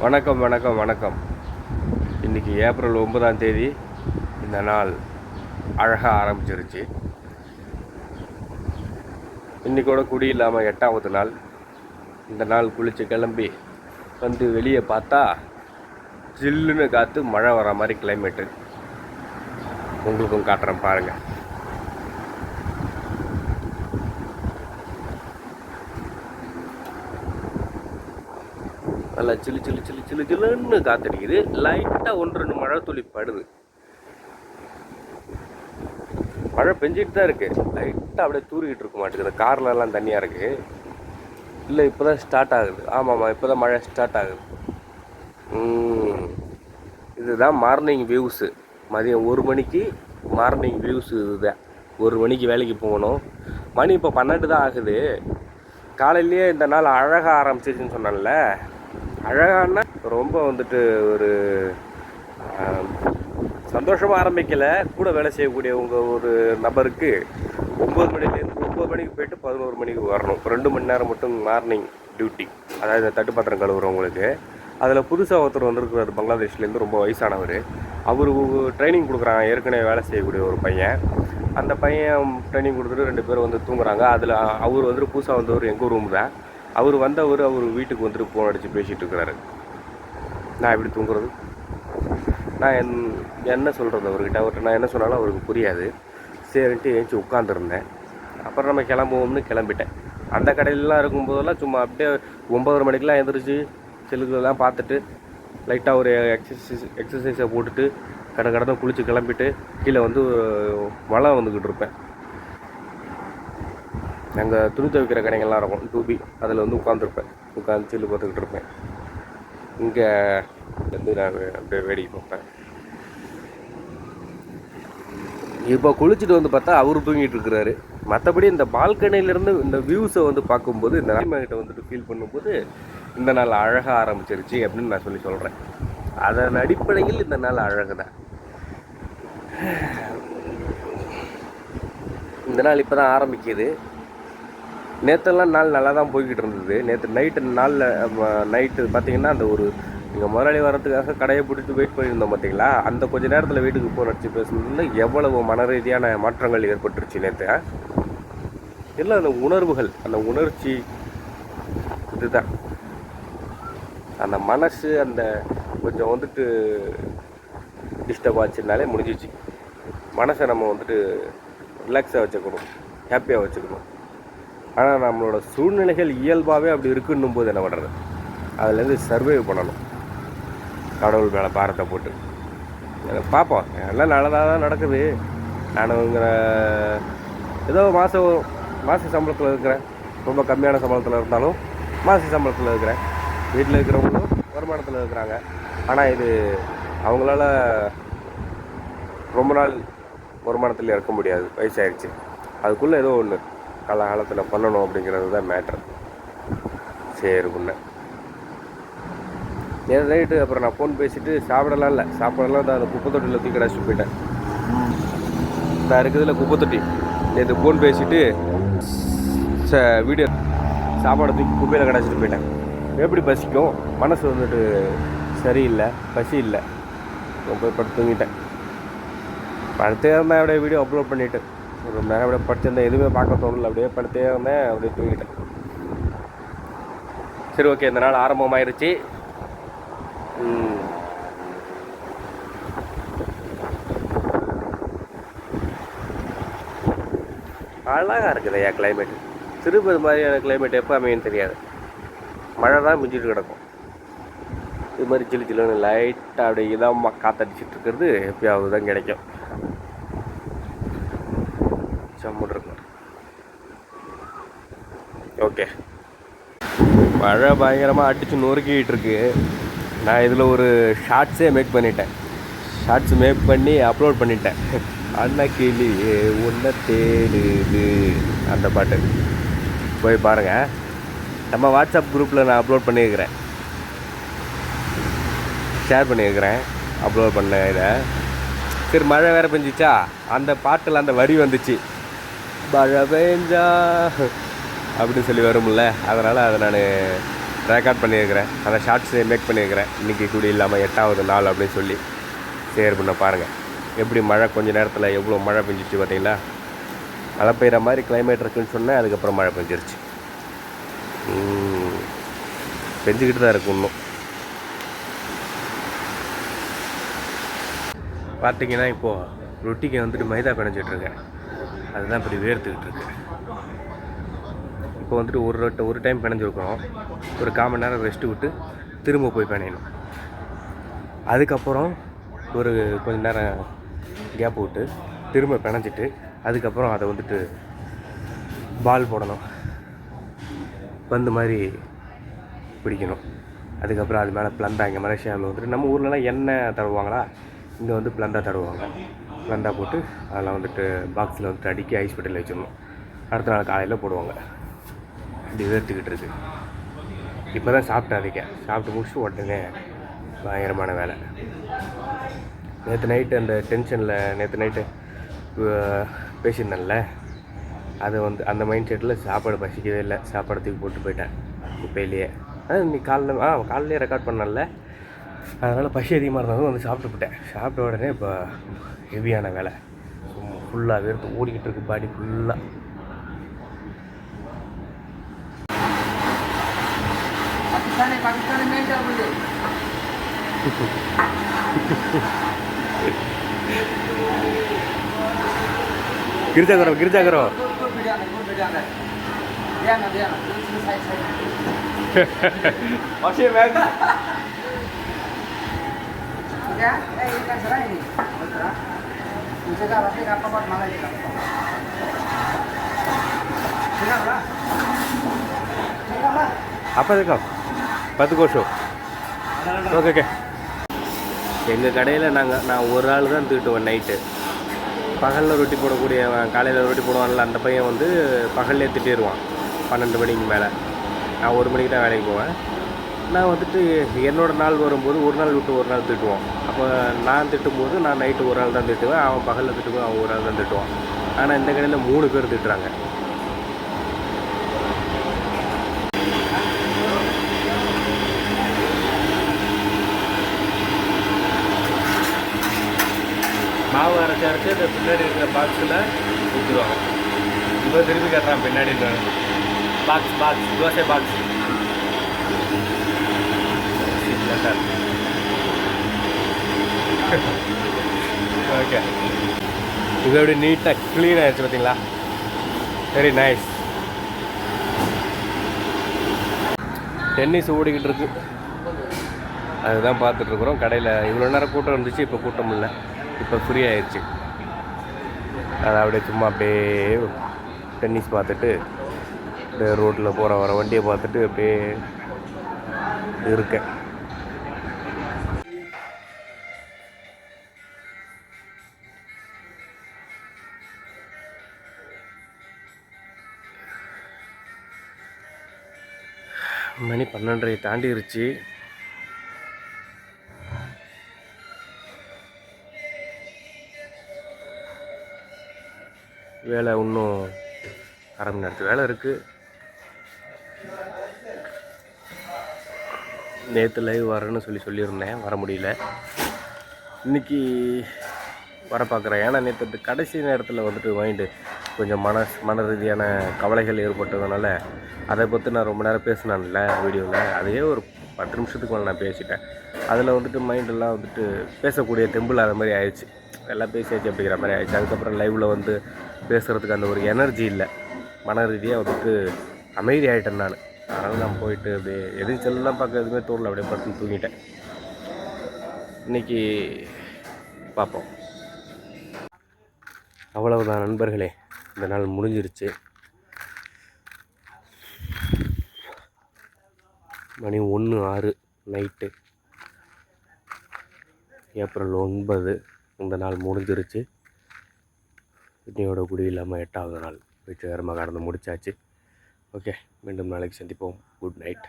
வணக்கம் வணக்கம் வணக்கம். இன்றைக்கி ஏப்ரல் ஒன்பதாம் தேதி. இந்த நாள் அழகாக ஆரம்பிச்சிருச்சு. இன்றைக்கோட குடி இல்லாமல் எட்டாவது நாள். இந்த நாள் குளித்து கிளம்பி வந்து வெளியே பார்த்தா ஜில்லுன்னு காற்று மழை வர மாதிரி கிளைமேட்டு உங்களுக்கும் காட்டுறேன் பாருங்கள் நல்லா சில்லு சில்லு சில்லு சிலு சிலுன்னு காத்தடிக்குது. லைட்டாக ஒன்று ரெண்டு மழை துளி படுது. மழை பெஞ்சிட்டு தான் இருக்குது லைட்டாக அப்படியே தூரிக்கிட்டு இருக்க மாட்டேங்குது. கார்லலாம் தண்ணியாக இருக்குது இல்லை இப்போ தான் ஸ்டார்ட் ஆகுது. ஆமாம் ஆமாம் இப்போ தான் மழை ஸ்டார்ட் ஆகுது. இதுதான் மார்னிங் வியூஸு மதியம் ஒரு மணிக்கு மார்னிங் வியூஸ் இதுதான். ஒரு மணிக்கு வேலைக்கு போகணும். மணி இப்போ பன்னெண்டு தான் ஆகுது. காலையிலேயே இந்த நாள் அழகாக ஆரம்பிச்சிருச்சுன்னு சொன்னேன்ல. அழகான ரொம்ப வந்துட்டு ஒரு சந்தோஷமாக ஆரம்பிக்கலை ஆரம்பிக்கல. கூட வேலை செய்யக்கூடிய உங்கள் ஒரு நபருக்கு ஒம்பது மணிலேருந்து ஒம்பது மணிக்கு போயிட்டு பதினோரு மணிக்கு வரணும். ரெண்டு மணி நேரம் மட்டும் மார்னிங் டியூட்டி அதாவது இந்த தட்டுப்பாத்திரம் கழுவுறவங்களுக்கு. அதில் புதுசாக ஒருத்தர் வந்திருக்கிறார் பங்களாதேஷ்லேருந்து ரொம்ப வயசானவர். அவர் ட்ரைனிங் கொடுக்குறாங்க. ஏற்கனவே வேலை செய்யக்கூடிய ஒரு பையன். அந்த பையன் ட்ரைனிங் கொடுத்துட்டு ரெண்டு பேரும் வந்து தூங்குறாங்க. அதில் அவர் வந்துட்டு புதுசாக வந்தவர் எங்கள் ரூம் தான். அவர் வந்தவர் அவர் வீட்டுக்கு வந்துட்டு ஃபோன் அடித்து பேசிகிட்டு இருக்கிறாரு. நான் எப்படி தூங்குறது? நான் என் என்ன சொல்கிறது அவர்கிட்ட? அவர்கிட்ட நான் என்ன சொன்னாலும் அவருக்கு புரியாது. சரின்ட்டு ஏஞ்சி உட்காந்துருந்தேன் அப்புறம் நம்ம கிளம்புவோம்னு கிளம்பிட்டேன். அந்த கடையிலலாம் இருக்கும்போதெல்லாம் சும்மா அப்படியே ஒம்பதரை மணிக்கெலாம் எழுந்திரிச்சு செல்லுகளெல்லாம் பார்த்துட்டு லைட்டாக ஒரு எக்ஸசைஸ் எக்ஸசைஸை போட்டுட்டு கடை கடந்த குளித்து கிளம்பிட்டு கீழே வந்து மழை வந்துக்கிட்டு இருப்பேன். அங்கே துணி துவைக்கிற கடைகள்லாம் இருக்கும். டூபி. அதில் வந்து உட்காந்துருப்பேன் உட்காந்து சில்லு பார்த்துக்கிட்டு இருப்பேன். இங்கே வந்து நான் அப்படியே வேடிக்கை பார்ப்பேன். இப்போ குளிச்சுட்டு வந்து பார்த்தா அவர் தூங்கிட்டு இருக்கிறாரு. மற்றபடி இந்த பால்கனிலேருந்து இந்த வியூஸை வந்து பார்க்கும்போது இந்த கிட்ட வந்துட்டு ஃபீல் பண்ணும்போது இந்த நாள் அழகாக ஆரம்பிச்சிருச்சு அப்படின்னு நான் சொல்லி சொல்கிறேன் அதன் அடிப்படையில் இந்த நாள் அழகு தான் இந்த நாள் இப்போ தான் ஆரம்பிக்குது. நேற்றெல்லாம் நாள் நல்லா தான் போய்கிட்டு இருந்தது நேற்று நைட்டு நாளில் நைட்டு பார்த்தீங்கன்னா அந்த ஒரு எங்கள் முதலாளி வரத்துக்காக கடையை பிடிச்சி வெயிட் பண்ணியிருந்தோம் பார்த்தீங்களா அந்த கொஞ்ச நேரத்தில் வீட்டுக்கு ஃபோன் அடிச்சு பேசுனதுல எவ்வளவு மன ரீதியான மாற்றங்கள் ஏற்பட்டுருச்சு நேற்று இல்லை அந்த உணர்வுகள் அந்த உணர்ச்சி இதுதான். அந்த மனசு அந்த கொஞ்சம் வந்துட்டு டிஸ்டர்ப் ஆச்சுனாலே முடிஞ்சிச்சு மனசை நம்ம வந்துட்டு ரிலாக்ஸாக வச்சுக்கணும் ஹாப்பியாக வச்சுக்கணும். ஆனால் நம்மளோட சூழ்நிலைகள் இயல்பாகவே அப்படி இருக்குன்னும் போது என்ன பண்ணுறது அதுலேருந்து சர்வே பண்ணணும். கடவுள் மேலே பாரத்தை போட்டு. பார்ப்போம் எல்லாம் நல்லதாக தான் நடக்குது. நானுங்கிற ஏதோ மாதம் மாத சம்பளத்தில் இருக்கிறேன். ரொம்ப கம்மியான சம்பளத்தில் இருந்தாலும் மாத சம்பளத்தில் இருக்கிறேன். வீட்டில் இருக்கிறவங்களும் வருமானத்தில் இருக்கிறாங்க. ஆனால் இது அவங்களால ரொம்ப நாள் வருமானத்தில் இருக்க முடியாது. வயசாயிருச்சு. அதுக்குள்ளே ஏதோ ஒன்று காலகாலத்தில் பண்ணணும் அப்படிங்கிறது தான் மேட்ரு சரி உன்ன. நேற்று நைட்டு அப்புறம் நான் ஃபோன் பேசிட்டு சாப்பிடலாம் இல்லை. சாப்பிடலாம் தான் அந்த குப்பை தொட்டியில் தூக்கி அடைச்சிட்டு போயிட்டேன். நான் இருக்குதுல குப்பை தொட்டி. நேற்று ஃபோன் பேசிட்டு ச வீடியோ சாப்பாடை தூக்கி குப்பையில் கடைச்சிட்டு போயிட்டேன். எப்படி பசிக்கும்? மனசு வந்துட்டு சரியில்லை பசி இல்லை நான் போய் படுத்து தூங்கிட்டேன். அப்படியே வீடியோ அப்லோட் பண்ணிவிட்டு ஒரு நேரம் அப்படியே படுத்திருந்தேன் எதுவுமே பார்க்க தோணல. அப்படியே படுத்தே இருந்தேன் அப்படியே தூங்கிட்டேன். சரி ஓகே இந்த நாள் ஆரம்பமாயிருச்சு. அழகாக இருக்குது ஐயா கிளைமேட் திருப்பதி மாதிரியான கிளைமேட் எப்போ அமையும் தெரியாது. மழை தான் மிஞ்சிட்டு கிடக்கும். இது மாதிரி சில்லு சில்லுன்னு லைட்டாக அப்படியே இதமாக காற்றடிச்சிட்டு இருக்கிறது எப்பயாவது தான் கிடைக்கும். சம்முன்னு இருக்கும் ஓகே. மழை பயங்கரமாக அடித்து நொறுக்கிட்டு இருக்கு நான் இதில் ஒரு ஷார்ட்ஸே மேக் பண்ணிட்டேன். ஷார்ட்ஸ் மேக் பண்ணி அப்லோட் பண்ணிட்டேன். அன்னக்கிளி உன்ன தேடுது. அந்த பாட்டு. போய் பாருங்கள் நம்ம வாட்ஸ்அப் குரூப்பில் நான் அப்லோட் பண்ணியிருக்கிறேன். ஷேர் பண்ணியிருக்கிறேன். அப்லோட் பண்ண இதை. சரி மழை வேறு பெஞ்சிச்சா? அந்த பாட்டில் அந்த வரி வந்துச்சு. மழை பெஞ்சா அப்படின்னு சொல்லி வரும்ல அதனால் அதை நான் ரெக்கார்ட் பண்ணியிருக்கிறேன். அந்த ஷார்ட்ஸ் மேக் பண்ணியிருக்கிறேன். இன்றைக்கி கூடி இல்லாமல் எட்டாவது நாள் அப்படின்னு சொல்லி. ஷேர் பண்ண பாருங்கள் எப்படி மழை கொஞ்சம் நேரத்தில் எவ்வளோ மழை பெஞ்சிச்சு பார்த்தீங்களா? மழை பெய்கிற மாதிரி கிளைமேட் இருக்குன்னு சொன்னேன் அதுக்கப்புறம் மழை பெஞ்சிருச்சு. பெஞ்சிக்கிட்டு தான் இருக்கும் இன்னும். பார்த்தீங்கன்னா இப்போது ரொட்டிக்கு வந்துட்டு மைதா பிணைஞ்சிட்ருக்கேன் அதுதான் இப்படி வேர்த்துக்கிட்டு இருக்கு. இப்போ வந்துட்டு ஒரு ரொட்டை ஒரு டைம் பிணைஞ்சிருக்கிறோம். ஒரு கால் மணி நேரம் ரெஸ்ட்டு விட்டு திரும்ப போய் பிணையணும். அதுக்கப்புறம் ஒரு கொஞ்ச நேரம் கேப் விட்டு திரும்ப பிணைஞ்சிட்டு அதுக்கப்புறம் அதை வந்துட்டு பால் போடணும். பந்து மாதிரி பிடிக்கணும். அதுக்கப்புறம் அது மேலே பிளந்தா இங்கே மலேசியாவில் வந்துட்டு நம்ம ஊர்லலாம் எண்ணெய் தடவுவாங்களா? இங்கே வந்து பிளந்தா தடவுவாங்க. வெந்தா போட்டு அதெல்லாம் வந்துட்டு பாக்ஸில் வந்துட்டு அடுக்கி ஐஸ் பெட்டியில் வச்சிடணும். அடுத்த நாள் காலையில் போடுவாங்க. இப்படி வேர்த்துக்கிட்டு இருக்கு. இப்போ தான் சாப்பிட்டேன் அதுக்கே சாப்பிட்டு முடிச்சு உடனே பயங்கரமான வேலை. நேற்று நைட்டு அந்த டென்ஷனில் நேற்று நைட்டு பேசியிருந்தேன்ல. அது வந்து அந்த மைண்ட் செட்டில் சாப்பாடு பசிக்கவே இல்லை. சாப்பாடு தூக்கி போட்டு போயிட்டேன். குப்பையிலேயே. ஆ நீ காலைல ஆ காலையிலே ரெக்கார்ட் பண்ணல அதனால் பசி அதிகமாக இருந்தாலும் வந்து சாப்பிட்டுப்பட்டேன் சாப்பிட்ட உடனே இப்போ ஹெவியான வேலை. ஃபுல்லாக வேர்த்து ஓடிக்கிட்டு இருக்கு பாடி ஃபுல்லாக கிரிஜாகரம் கிரிஜாகரம் பசி வேண்டாம் बोले गिरजा करो गिरजा करो गुड गुड वीडियो है गुड वीडियो है दिया ना दिया ना दूसरी साइड साइड असे मॅग क्या ए ये क्या सरा है नहीं सरा मुझे का बात है आपका बात मांगा लेगा सुना बड़ा सुना बड़ा அப்போ இருக்கா பத்து கோஷம் ஓகே ஓகே எங்கள் கடையில் நாங்கள் நான் ஒரு ஆள் தான் தூட்டுவேன் நைட்டு பகலில் ரொட்டி போடக்கூடியவன் காலையில் ரொட்டி போடுவான்ல அந்த பையன் வந்து பகல்லே திட்டிடுவான் பன்னெண்டு மணிக்கு மேலே நான் ஒரு மணிக்கு தான் வேலைக்கு போவேன் நான் வந்துட்டு என்னோட நாள் வரும்போது ஒரு நாள் விட்டு ஒரு நாள் திட்டுவோம் அப்போ நான் திட்டும்போது நான் நைட்டு ஒரு ஆள் தான் திட்டுவேன். அவன் பகலில் திட்டுவேன் அவன் ஒரு ஆள் தான் திட்டுவான். ஆனால் இந்த கடையில் மூணு பேர் திட்டுறாங்க. மாவு அரைச்சி அரைச்சி இந்த பின்னாடி இருக்கிற பாக்ஸில் ஊற்றுவாங்க இப்போ திரும்பி கட்டுறான் பின்னாடி box box dosa box okay இது எப்படி நீட்டாக க்ளீன் ஆயிடுச்சு பார்த்தீங்களா? வெரி நைஸ் டென்னிஸ் ஓடிக்கிட்டு இருக்கு. அதுதான் பார்த்துட்ருக்குறோம் கடையில் இவ்வளோ நேரம் கூட்டம் இருந்துச்சு இப்போ கூட்டம் இல்லை. இப்போ ஃப்ரீ ஆயிடுச்சு. அதை அப்படியே சும்மா அப்படியே டென்னிஸ் பார்த்துட்டு அப்படியே ரோட்டில் போகிற வர வண்டியை பார்த்துட்டு அப்படியே இருக்கேன். மணி பன்னெண்டரை தாண்டிருச்சு. வேலை இன்னும் அரை மணி நேரத்துக்கு வேலை இருக்குது நேற்று லைவ் வரேன்னு சொல்லி சொல்லியிருந்தேன். வர முடியல. இன்னைக்கு வர பார்க்குறேன். ஏன்னா நேற்று கடைசி நேரத்தில் வந்துட்டு வாங்கிட்டு கொஞ்சம் மன மன ரீதியான கவலைகள் ஏற்பட்டதுனால அதை பற்றி நான் ரொம்ப நேரம் பேசினேன்ல வீடியோவில் அதையே ஒரு பத்து நிமிஷத்துக்கு மேலே நான் பேசிட்டேன். அதில் வந்துட்டு மைண்டெல்லாம் வந்துட்டு பேசக்கூடிய டெம்பிள் அது மாதிரி ஆயிடுச்சு. எல்லாம் பேசியாச்சு அப்படிங்கிற மாதிரி ஆயிடுச்சு. அதுக்கப்புறம் லைவில் வந்து பேசுகிறதுக்கு அந்த ஒரு எனர்ஜி இல்லை. மன ரீதியாக வந்துட்டு அமைதி ஆகிட்டேன் நான். அதனால் நான் போயிட்டு அப்படியே எதுவும் செல்லாம் பார்க்க எதுவுமே தோணல. அப்படியே படுத்து தூங்கிட்டேன். இன்னைக்கு பார்ப்போம். அவ்வளவுதான் நண்பர்களே. இந்த நாள் முடிஞ்சிருச்சு. மணி ஒன்று ஆறு நைட்டு. ஏப்ரல் ஒன்பது இந்த நாள் முடிஞ்சிருச்சு. இன்னையோட குடி இல்லாமல் எட்டாவது நாள். வெற்றிகரமாக கடந்து முடிச்சாச்சு. ஓகே மீண்டும் நாளைக்கு சந்திப்போம். Good night.